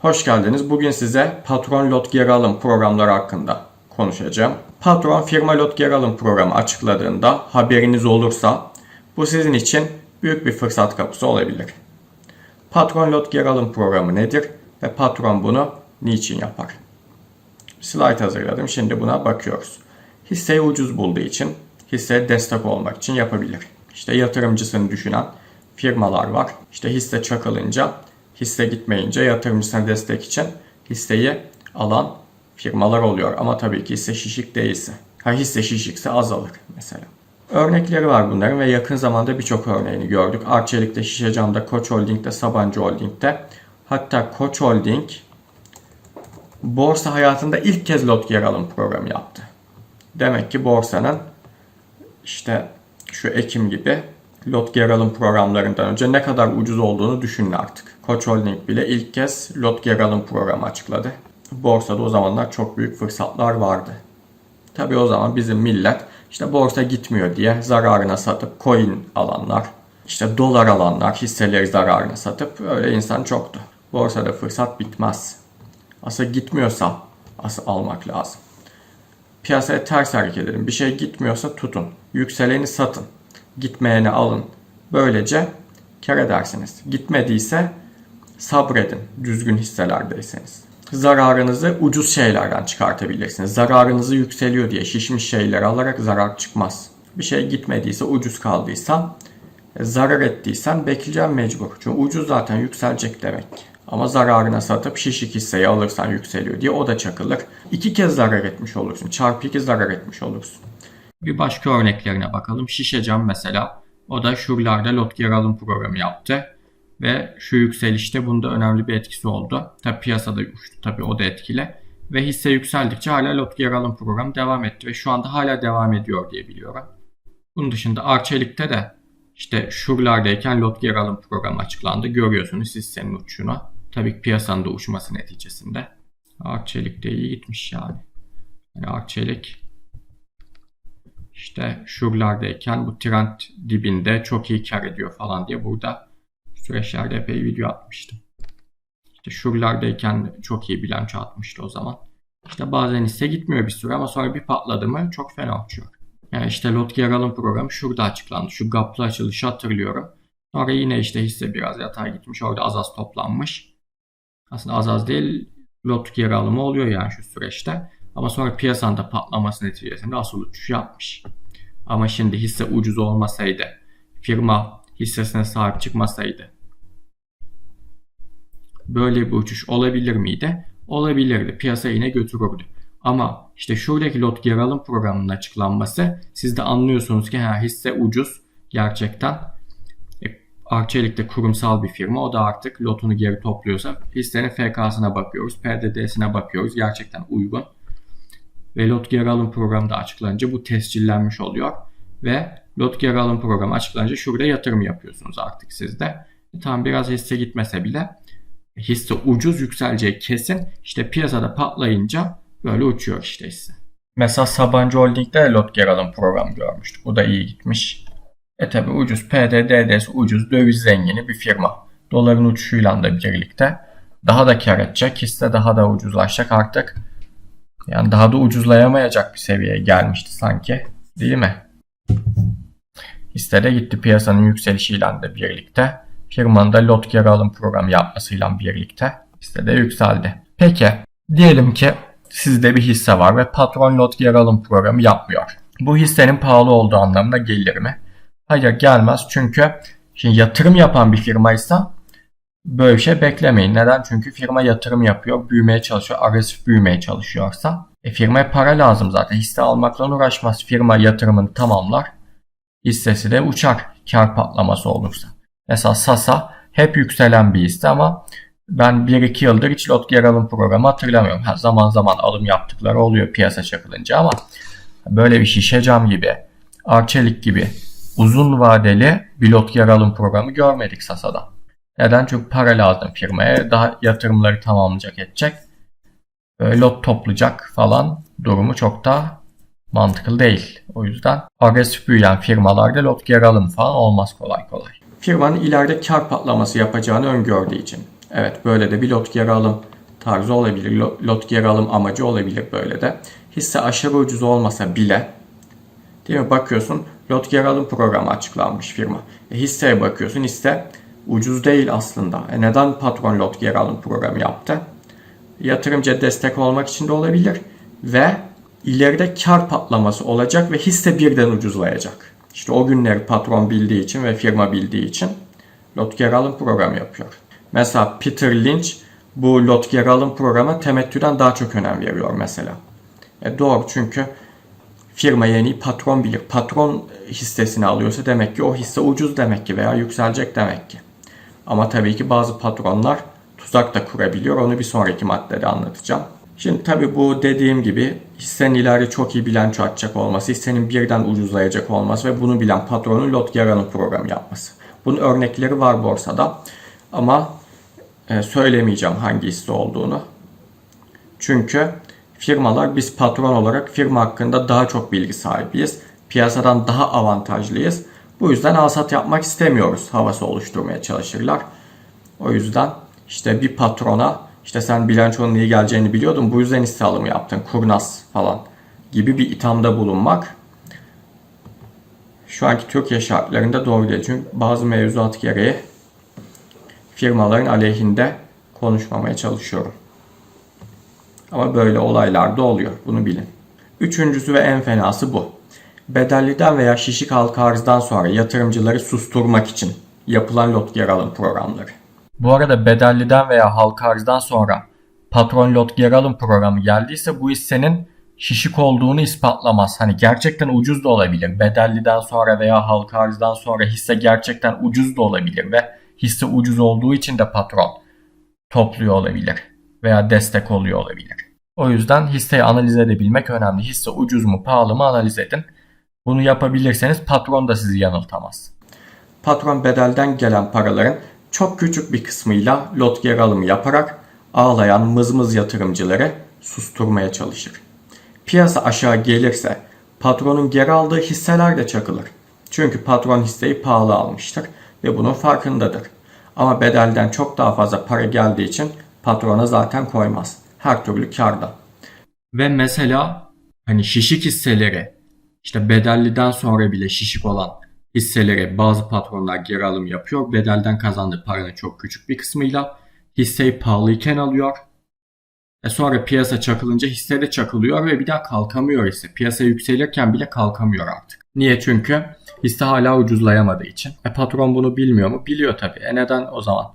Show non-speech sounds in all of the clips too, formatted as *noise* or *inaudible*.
Hoş geldiniz. Bugün size patron lot geri alım programları hakkında konuşacağım. Patron firma lot geri alım programı açıkladığında haberiniz olursa bu sizin için büyük bir fırsat kapısı olabilir. Patron lot geri alım programı nedir ve patron bunu niçin yapar? Slide hazırladım. Şimdi buna bakıyoruz. Hisseyi ucuz bulduğu için hisseye destek olmak için yapabilir. İşte yatırımcısını düşünen firmalar var. İşte hisse çakılınca, hisse gitmeyince yatırımcısına destek için hisseyi alan firmalar oluyor. Ama tabii ki hisse şişik değilse. Ha hisse şişikse azalır mesela. Örnekleri var bunların ve yakın zamanda birçok örneğini gördük. Arçelik'te, Şişecam'da, Koç Holding'de, Sabancı Holding'de. Hatta Koç Holding borsa hayatında ilk kez lot geri alım programı yaptı. Demek ki borsanın işte şu Ekim gibi lot geri alım programlarından önce ne kadar ucuz olduğunu düşünün artık. Koç Holding bile ilk kez lot geri alım programı açıkladı. Borsada o zamanlar çok büyük fırsatlar vardı. Tabi o zaman bizim millet işte borsa gitmiyor diye zararına satıp coin alanlar, işte dolar alanlar hisseleri zararına satıp öyle insan çoktu. Borsada fırsat bitmez. Asıl gitmiyorsa asıl almak lazım. Piyasaya ters hareket edin. Bir şey gitmiyorsa tutun. Yükseleni satın. Gitmeyeni alın. Böylece kar edersiniz. Gitmediyse sabredin düzgün hisselerdeyseniz. Zararınızı ucuz şeylerden çıkartabilirsiniz. Zararınızı yükseliyor diye şişmiş şeyleri alarak zarar çıkmaz. Bir şey gitmediyse ucuz kaldıysa e, zarar ettiysen bekleyeceğim mecbur. Çünkü ucuz zaten yükselecek demek. Ama zararına satıp şişik hisseyi alırsan yükseliyor diye o da çakılır. İki kez zarar etmiş olursun. Çarpı iki zarar etmiş olursun. Bir başka örneklerine bakalım. Şişecam mesela. O da şuralarda lot geri alım programı yaptı. Ve şu yükselişte bunda önemli bir etkisi oldu. Tabi piyasada uçtu tabi o da etkili. Ve hisse yükseldikçe hala lot geri alım programı devam etti. Ve şu anda hala devam ediyor diye biliyorum. Bunun dışında Arçelik'te de işte şuralardayken lot geri alım programı açıklandı. Görüyorsunuz hissenin uçuşunu. Tabii ki piyasanın da uçması neticesinde. Arçelik de iyi gitmiş yani. Yani Arçelik işte şuralardayken bu trend dibinde çok iyi kar ediyor falan diye burada süreçlerde epey video atmıştım. İşte şuralardayken çok iyi bilanço atmıştı o zaman. İşte bazen hisse gitmiyor bir süre ama sonra bir patladı mı çok fena uçuyor. Yani işte lot geri alım programı şurada açıklandı. Şu gaplı açılışı hatırlıyorum. Sonra yine işte hisse biraz yatay gitmiş. Orada az az toplanmış. Aslında az az değil lot geri alımı oluyor yani şu süreçte. Ama sonra piyasanın da patlaması neticesinde asıl uçuş yapmış. Ama şimdi hisse ucuz olmasaydı, firma hissesine sahip çıkmasaydı böyle bir uçuş olabilir miydi? Olabilirdi. Piyasa yine götürürdü. Ama işte şuradaki lot geri alım programının açıklanması siz de anlıyorsunuz ki ha, hisse ucuz gerçekten. E, Arçelik de kurumsal bir firma. O da artık lotunu geri topluyorsa hissenin FK'sına bakıyoruz. PDD'sine bakıyoruz. Gerçekten uygun. Ve lot geri alım programı da açıklanınca bu tescillenmiş oluyor. Ve lot geri alım programı açıklanınca şurada yatırım yapıyorsunuz artık sizde. Tam biraz hisse gitmese bile hisse ucuz yükseleceği kesin. İşte piyasada patlayınca böyle uçuyor işte hisse. Mesela Sabancı Holding'de lot geri alım programı görmüştük. Bu da iyi gitmiş. E tabi ucuz PDD'si ucuz döviz zengini bir firma. Doların uçuşuyla da birlikte daha da kar edecek. Hisse daha da ucuzlaşacak artık. Yani daha da ucuzlayamayacak bir seviyeye gelmişti sanki. Değil mi? Hisse de gitti piyasanın yükselişiyle de birlikte. Firmanın da lot geri alım programı yapmasıyla birlikte hisse de yükseldi. Peki diyelim ki sizde bir hisse var ve patron lot geri alım programı yapmıyor. Bu hissenin pahalı olduğu anlamına gelir mi? Hayır gelmez çünkü şimdi yatırım yapan bir firmaysa böyle şey beklemeyin. Neden? Çünkü firma yatırım yapıyor, büyümeye çalışıyor, agresif büyümeye çalışıyorsa. E firmaya para lazım zaten. Hisse almakla uğraşmaz. Firma yatırımını tamamlar. Hissesi de uçar kar patlaması olursa. Mesela Sasa hep yükselen bir hisse ama ben 1-2 yıldır hiç lot geri alım programı hatırlamıyorum. Ha, zaman zaman alım yaptıkları oluyor piyasa çakılınca ama böyle bir şişe cam gibi, Arçelik gibi uzun vadeli bir lot geri alım programı görmedik Sasa'da. Neden? Çünkü para lazım firmaya. Daha yatırımları tamamlayacak edecek. Böyle lot toplayacak falan durumu çok da mantıklı değil. O yüzden agresif büyüyen firmalarda lot geri alım falan olmaz kolay kolay. Firmanın ileride kar patlaması yapacağını öngördüğü için. Evet böyle de bir lot geri alım tarzı olabilir. Lo- Lot geri alım amacı olabilir böyle de. Hisse aşırı ucuz olmasa bile değil mi? Bakıyorsun lot geri alım programı açıklanmış firma. E, hisseye bakıyorsun hisse ucuz değil aslında. E, neden patron lot geri alım programı yaptı? Yatırımcıya destek olmak için de olabilir. Ve ileride kar patlaması olacak ve hisse birden ucuzlayacak. İşte o günleri patron bildiği için ve firma bildiği için lot geri alım programı yapıyor. Mesela Peter Lynch bu lot geri alım programı temettüden daha çok önem veriyor mesela. E doğru çünkü firma yeni patron bilir. Patron hissesini alıyorsa demek ki o hisse ucuz demek ki veya yükselecek demek ki. Ama tabii ki bazı patronlar tuzak da kurabiliyor. Onu bir sonraki maddede anlatacağım. Şimdi tabii bu dediğim gibi hissenin ileride çok iyi bilanço açacak olması, hissenin birden ucuzlayacak olması ve bunu bilen patronun lot alım programı yapması. Bunun örnekleri var borsada ama e, söylemeyeceğim hangi hisse olduğunu. Çünkü firmalar biz patron olarak firma hakkında daha çok bilgi sahibiyiz. Piyasadan daha avantajlıyız. Bu yüzden alsat yapmak istemiyoruz havası oluşturmaya çalışırlar. O yüzden işte bir patrona işte sen bilançonun iyi geleceğini biliyordun bu yüzden hisse alımı yaptın kurnaz falan gibi bir ithamda bulunmak şu anki Türkiye şartlarında doğru değil. Çünkü bazı mevzuat gereği firmaların aleyhinde konuşmamaya çalışıyorum. Ama böyle olaylar da oluyor. Bunu bilin. Üçüncüsü ve en fenası bu. Bedelliden veya şişik halka arzdan sonra yatırımcıları susturmak için yapılan lot geri alım programları. Bu arada bedelliden veya halka arzdan sonra patron lot geri alım programı geldiyse bu hissenin şişik olduğunu ispatlamaz. Hani gerçekten ucuz da olabilir. Bedelliden sonra veya halka arzdan sonra hisse gerçekten ucuz da olabilir ve hisse ucuz olduğu için de patron topluyor olabilir veya destek oluyor olabilir. O yüzden hisseyi analiz edebilmek önemli. Hisse ucuz mu pahalı mı analiz edin. Bunu yapabilirseniz patron da sizi yanıltamaz. Patron bedelden gelen paraların çok küçük bir kısmıyla lot geri alımı yaparak ağlayan mızmız yatırımcıları susturmaya çalışır. Piyasa aşağı gelirse patronun geri aldığı hisseler de çakılır. Çünkü patron hisseyi pahalı almıştır ve bunun farkındadır. Ama bedelden çok daha fazla para geldiği için patrona zaten koymaz. Her türlü karda. Ve mesela hani şişik hisseleri işte bedelliden sonra bile şişik olan hisseleri bazı patronlar geri alım yapıyor. Bedelden kazandığı paranın çok küçük bir kısmıyla hisseyi pahalıyken alıyor. E sonra piyasa çakılınca hisse de çakılıyor ve bir daha kalkamıyor hisse. Piyasa yükselirken bile kalkamıyor artık. Niye? Çünkü hisse hala ucuzlayamadığı için. E patron bunu bilmiyor mu? Biliyor tabii. E neden o zaman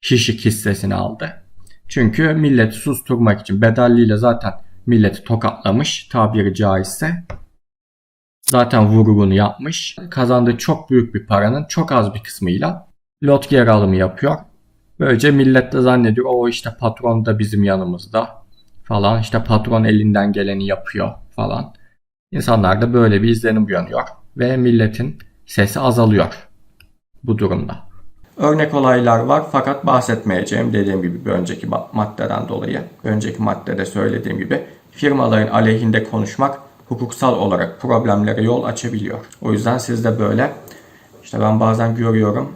şişik hissesini aldı? Çünkü milleti susturmak için bedelliyle zaten milleti tokatlamış tabiri caizse. Zaten vurgunu yapmış. Kazandığı çok büyük bir paranın çok az bir kısmıyla lot geri alımı yapıyor. Böylece millet de zannediyor o işte patron da bizim yanımızda falan işte patron elinden geleni yapıyor falan. İnsanlar da böyle bir izlenim uyanıyor ve milletin sesi azalıyor bu durumda. Örnek olaylar var fakat bahsetmeyeceğim dediğim gibi bir önceki maddeden dolayı. Önceki maddede söylediğim gibi firmaların aleyhinde konuşmak hukuksal olarak problemlere yol açabiliyor. O yüzden siz de böyle işte ben bazen görüyorum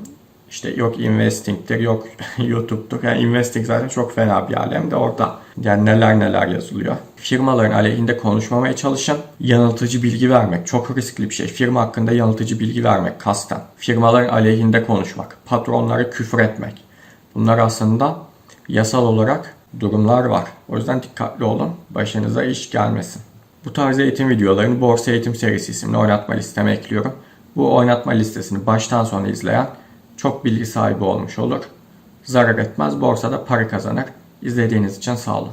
işte yok investing'tir yok *laughs* YouTube'dur. Yani investing zaten çok fena bir alem de orada. Yani neler neler yazılıyor. Firmaların aleyhinde konuşmamaya çalışın. Yanıltıcı bilgi vermek çok riskli bir şey. Firma hakkında yanıltıcı bilgi vermek kasten. Firmaların aleyhinde konuşmak. Patronlara küfür etmek. Bunlar aslında yasal olarak durumlar var. O yüzden dikkatli olun. Başınıza iş gelmesin. Bu tarz eğitim videolarını Borsa Eğitim Serisi isimli oynatma listeme ekliyorum. Bu oynatma listesini baştan sona izleyen çok bilgi sahibi olmuş olur. Zarar etmez, borsada para kazanır. İzlediğiniz için sağ olun.